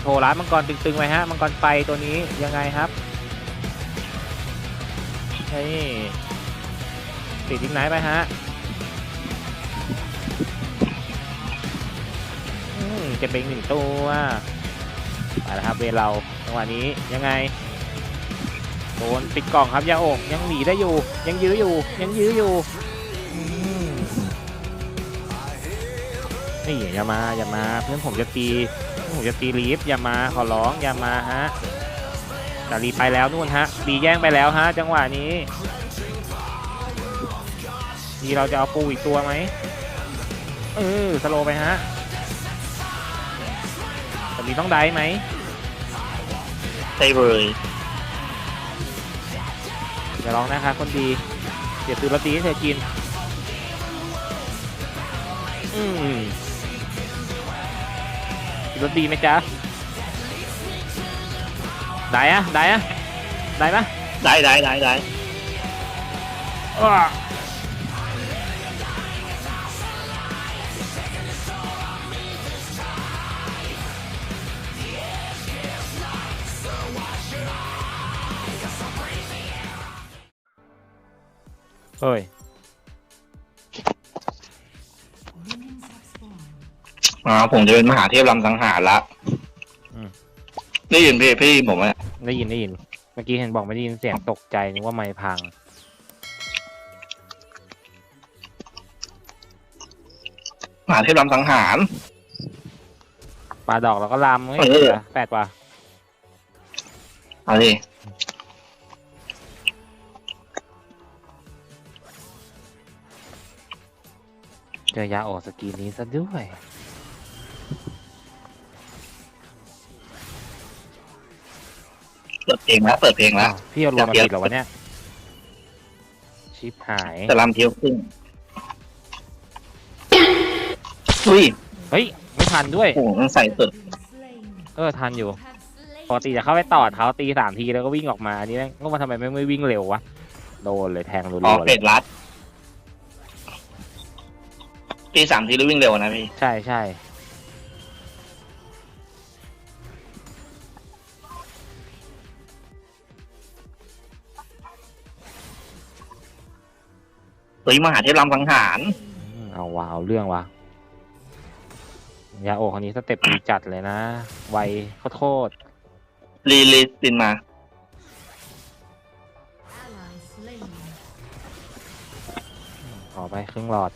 โชว์ร้านมังกรตึงๆไว้ฮะมังกรไฟตัวนี้ยังไงครับนี่ติดทิ้งไหนไปฮะอืมเก็บไปอีกหนึ่งตัวไปแล้วครับเวรเราจังหวะนี้ยังไงโดนปิดกล่องครับยาโอกยังหนีได้อยู่ ยังยื้ออยู่ยังยื้ออยู่ นี่อย่ามาอย่ามาเพื่อนผมจะตีผมจะตีลีฟอย่ามาขอร้องอย่ามาฮะแต่ลีไปแล้วนู่นฮะลีแย่งไปแล้วฮะจังหวะนี้นี่เราจะเอาปูอีกตัวไหมเออสโลว์ไปฮะแต่ลีต้องได้ไหมใช่เลยอย่าร้องนะคะคนดีเดี๋ยวซื้อลอตเตอรี่ให้เธอกิน อืมกิน รสดีไหมจ๊ะได้อะได้อะได้ปะได้ได้ได้ได้อ้าเฮ้ย อ๋อผมจะเป็นมหาเทพลำสังหารละอืม ได้ยินพี่พี่ผมไหมได้ยินได้ยิน เมื่อกี้เห็นบอกไม่ได้ยินเสียงตกใจนึกว่าไม้พัง มหาเทพลำสังหาร ปลาดอกแล้วก็ลำเฮ้ยเออ แปลกว่ะเอาดิเจอยาโอสกีนี้ซะด้วย ปิดเพลงแล้วเปิดเพลงแล้วอ้าวพี่เอารวมมาเดี๋ยวผิดเหรอวะเนี่ย ชิปหายแต่ลำเทียวครึ่งอุ้ยเฮ้ย ไม่ทันด้วย โอ้โหมันใส่สุดเออทันอยู่ปกติจะเข้าไปต่อเขาตีสามทีแล้วก็วิ่งออกมาอันนี้แม่งก็มาทำไมไม่ไม่วิ่งเร็ววะ โดนเลยแทงรัอ๋อวๆเฟเลยดรัดตีสามทีแล้ววิ่งเร็วนะพี่ ใช่ใช่ เฮ้ยมหาเทพลำสังหาร อืมเอาว่ะเอาเรื่องว่ะยาโอคนนี้สเต็ปดีจัดเลยนะ ไวโคตรรีลีสินมาๆขอไปครึ่งหลอด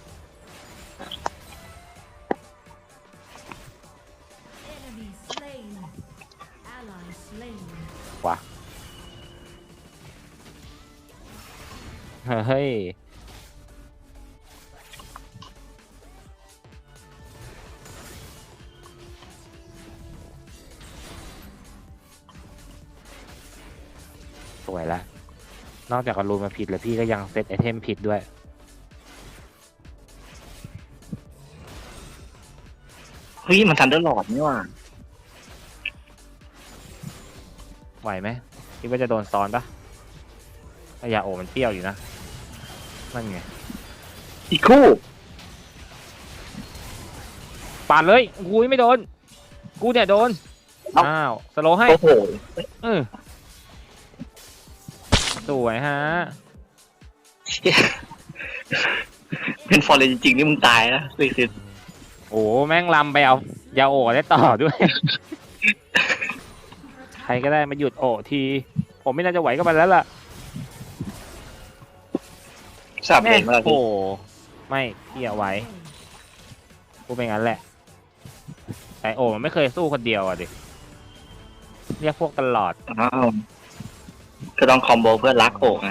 เฮ้ย นอกจากการรูนมาผิดแล้วพี่ก็ยังเซตไอเทมผิดด้วย เฮ้ย มันทันเดอร์หลอดนี่ว่ะไหวไหมคิดว่าจะโดนซ้อนปะไอยาโอมันเปรี้ยวอยู่นะ นั่นไง อีกคู่ปาดเลยกูไม่โดน กูเนี่ยโดน เอ้า อ้าว สโลว์ให้โอ้โห เออ สวยฮะ เป็นฟอร์เรนจริงๆนี่มึงตายนะสิสิโอ้แม่งลำไปเอายาโอได้ต่อด้วย ใครก็ได้มาหยุดโอที ผมไม่น่าจะไหวกับมันแล้วล่ะสามแม่เองงมาแล้วโอ้พี่ไม่พี่เอาไว้กูเป็นงั้นแหละ แต่โอมันไม่เคยสู้คนเดียวอะดิเรียกพวกตลอด อ้าว ก็ต้องคอมโบเพื่อรักโอกไง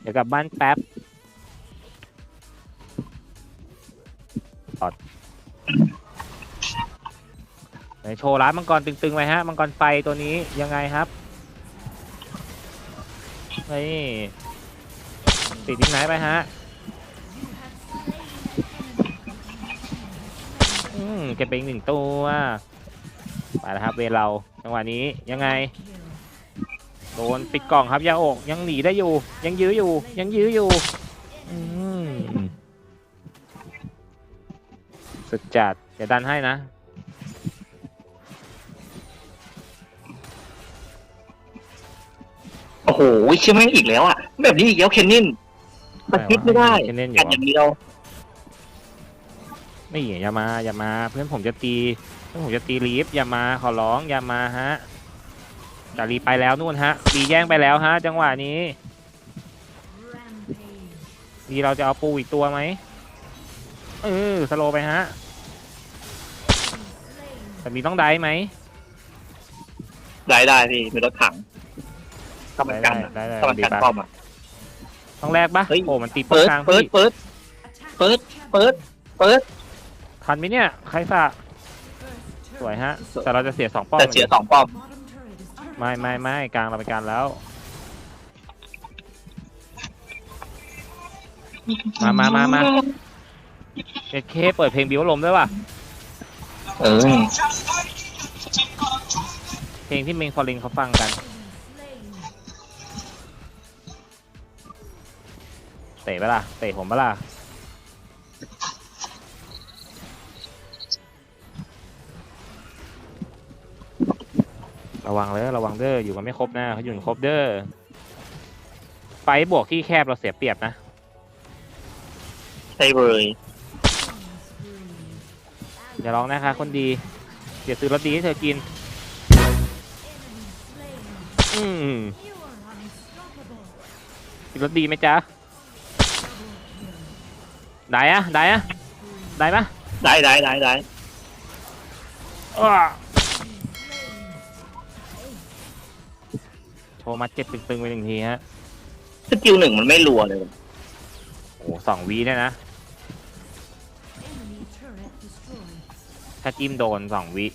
เดี๋ยวกลับบ้านแป๊บตอดไหนโชว์ร้านมังกรตึงๆไว้ฮะ มังกรไฟตัวนี้ยังไงครับ นี่ติดทิ้งไหนไปฮะ อืมเก็บไปอีกหนึ่งตัว มาแล้วครับเวเราจังหวะนี้ยังไงโดนปิดกล่องครับยาโอกยังหนีได้อยู่ ยังยื้ออยู่ ยังยื้ออยู่สุดจัดจะดันให้นะโอ้โหเชื่อแม่อีกแล้วอะ แบบนี้อีกแล้วเคนนินประคิดไม่ได้เคนยัดอย่างเดียว ไม่อย่ามาอย่ามา เพื่อนผมจะตีเพื่อนผมจะตีลีฟอย่ามาขอร้องอย่ามาฮะจะรีไปแล้วนู่นฮะรีแย่งไปแล้วฮะ จังหวะนี้รีเราจะเอาปูอีกตัวไหมเออสโลว์ไปฮะแต่มีต้องได้ไหมได้ได้พี่มีรถถังกำลังกันอะได้ได้กำลังดีกันปะป้อมอะต้องแลกปะเฮ้ยโอ้มันตีป้อเปิดกลางเปิดพี่เปิดเปิดเปิดเปิด ทันไหมเนี่ยใครสะสวยฮะ แต่เราจะเสียสองป้อมแต่เสียสองป้อม ไม่ไม่ไม่กลางเราไปกลางแล้ว มามามามาเอเคเปิดเพลงบิวลมด้วยว่ะ เออ เพลงที่เมงฟอร์ลินเขาฟังกัน เตะปะล่ะ เตะผมปะล่ะ ระวังเลยระวังเด้ออยู่กันไม่ครบนะเขาอยู่กันครบเด้อไฟบวกที่แคบเราเสียเปรียบนะใช่เลยอย่าร้องนะคะ คนดีเดี๋ยวซื้อรถดีให้เธอกิน อืมกินรถดีไหมจ๊ะได้อะได้อะได้ปะได้ได้ได้ได้ อ้อโชว์มาเจ็บตึงๆไปหนึ่งทีฮะสกิลหนึ่งมันไม่รัวเลยโอ้สองวีเนี่ยนะถ้าจิ้มโดนสองวิ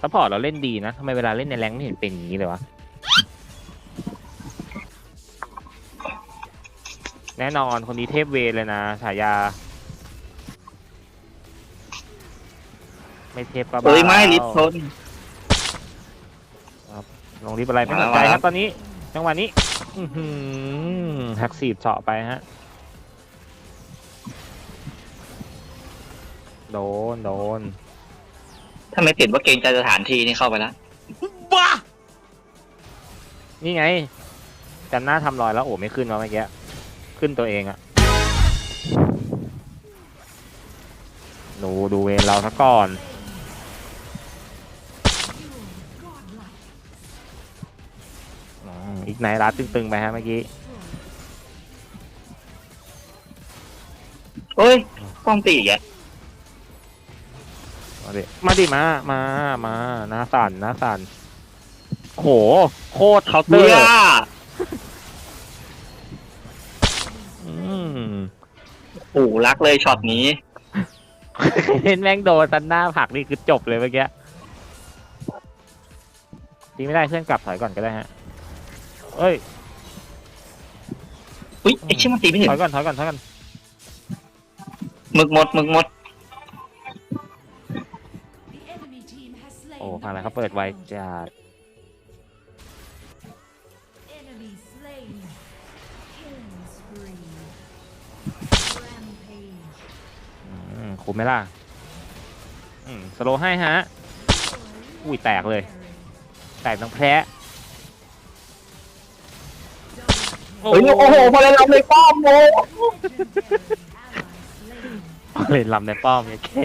ซัพพอร์ตเราเล่นดีนะทำไมเวลาเล่นในแรงค์ไม่เห็นเป็นอย่างนี้เลยวะ แน่นอนคนนี้เทพเวรเลยนะฉายา ไม่เทพก็บ้าเฮ้ย ไม่แล้วลิฟต์ชน ลงลิฟต์อะไรไม่สนใจครับตอนนี้จังหวะนี้อื้อหือหักสีบเจาะไปฮะ โดน โดน ถ้าไม่ติดว่าเกรงใจสถานที่นี่เข้าไปแล้วนี่ไงจำหน้าทำรอยแล้วโอ้ไม่ขึ้นวะเมื่อกี้ขึ้นตัวเองอะดูดูเวรเราซะก่อน อืมอีกไหนรัดตึงๆไปฮะเมื่อกี้เฮ้ยป้อมตีอีกแกมาดิมาดิมามามาหน้าสั่นหน้าสั่นโหโคตรเคาน์เตอเบื่ร์ออืมโอ้โหรักเลยช็อตนี้ เห็นแม่งโดนซันหน้าผลักนี่คือจบเลยเมื่อกี้ตีไม่ได้เพื่อนกลับถอยก่อนก็ได้ฮะ เอ้ยอุ้ยไอ้เชี่ยมันตีไม่ถึงถอยก่อนถอยก่อนถอยก่อนหมึกหมดหมึกหมด โอ้ผ่านแล้วเขาเปิดไวจัดอืมคุ้มไหมล่ะอืมสโลว์ให้ฮะ อุ้ยแตกเลย แตกทั้งแพ้ เฮ้ยโอ้โหพอเลยรับเลยป้อมโมเล่นลำในป้อมเนี่ยแค่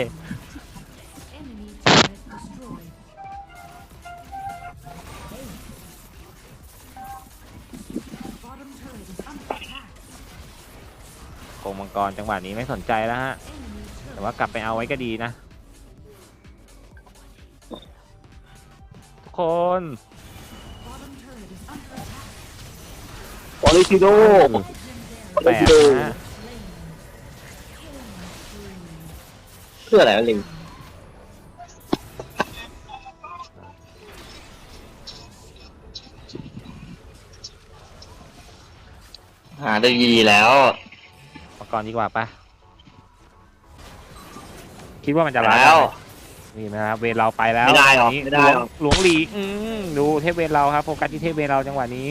โกงมังกรจังหวะนี้ไม่สนใจแล้วฮะแต่ว่ากลับไปเอาไว้ก็ดีนะ ทุกคน ปอลิซิโดปอแปลิลซิกโดนะเพื่ออะไรวะลิงหาได้ดีแล้ว มังกรดีกว่าปะคิดว่ามันจะร้ายแล้ว นี่นะครับเวรเราไปแล้วไม่ได้หรอกนี่ไม่ได้หรอกหลวงหลวงหลีอืมดูเทพเวรเราครับโฟกัสที่เทพเวรเราจังหวะนี้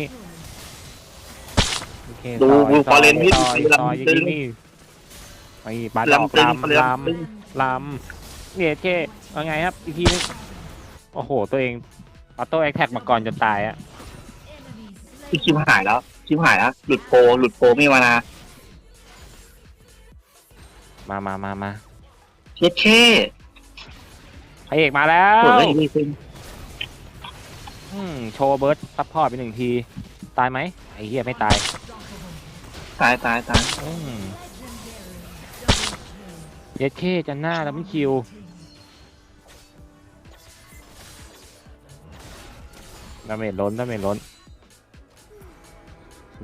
โอเคดูต่ดูยฟอร์เรนที่ต่อยดูต่อยลำยิตึงงนี่ไอ้ปาดอกลำตึงลำเรือลตึงำลำเนี่ยเท่ว่าไงครับ อีกทีนึงโอ้โห ตัวเองออโต้แอคแท็กมาก่อนจนตายอะที่คิมหายแล้วคิมหายแล้วหลุดโปรหลุดโปรไม่มานามามามามาเช็ดเช่พระเอกมาแล้วโอ้ยนี่เป็นอืมโชว์เบิร์ดซัพพอร์ตไปหนึ่งที ตายไหมไอ้เหี้ยไม่ตาย ตายตายตายอืมเย็ดเข้จันหน้าแล้วมันคิว ดาเมจล้น ดาเมจล้น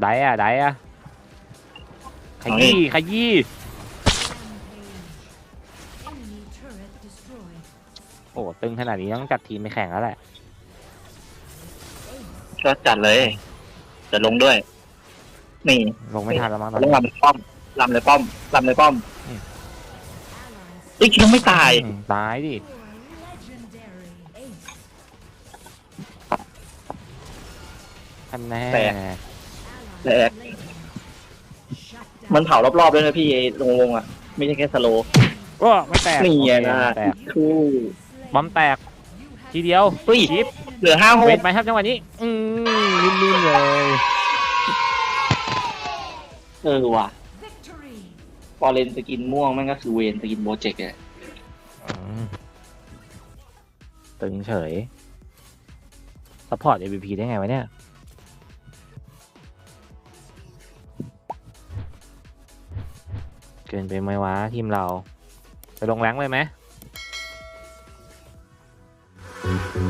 ได้อะได้อะขยี้ขยี้โอ้ตึงขนาดนี้ต้องจัดทีมไปแข่งแล้วแหละ ก็จัดเลย จะลงด้วย นี่ลงไม่ทันแล้วมั้งตอนลงนี้ลำเลยป้อมลำเลยป้อมลำเลยป้อมอืมเอ้ยคิดว่าไม่ตาย อืมตายดิท่านแน่แตก แต่มันเผารอบๆด้วยนะพี่ไอ้ลงลงๆอะ ไม่ใช่แค่สโลว์โอ้ไม่แตกนี่ไงโอเคนะไม่แตกคู่บอมแตก ทีเดียวเฮ้ยชิปเหลือห้าหเวก ทไปครับจังหวะนี้ อืมนิ่มๆเลย เออว่ะพอเลนสกินม่วงแม่งก็คือเวนสกินโบเจกต์อะอืมตึงเฉยซัพพอร์ต MVP ได้ไงวะเนี่ย เกินไปไหมวะทีมเรา ไปลงแรงเลยไหม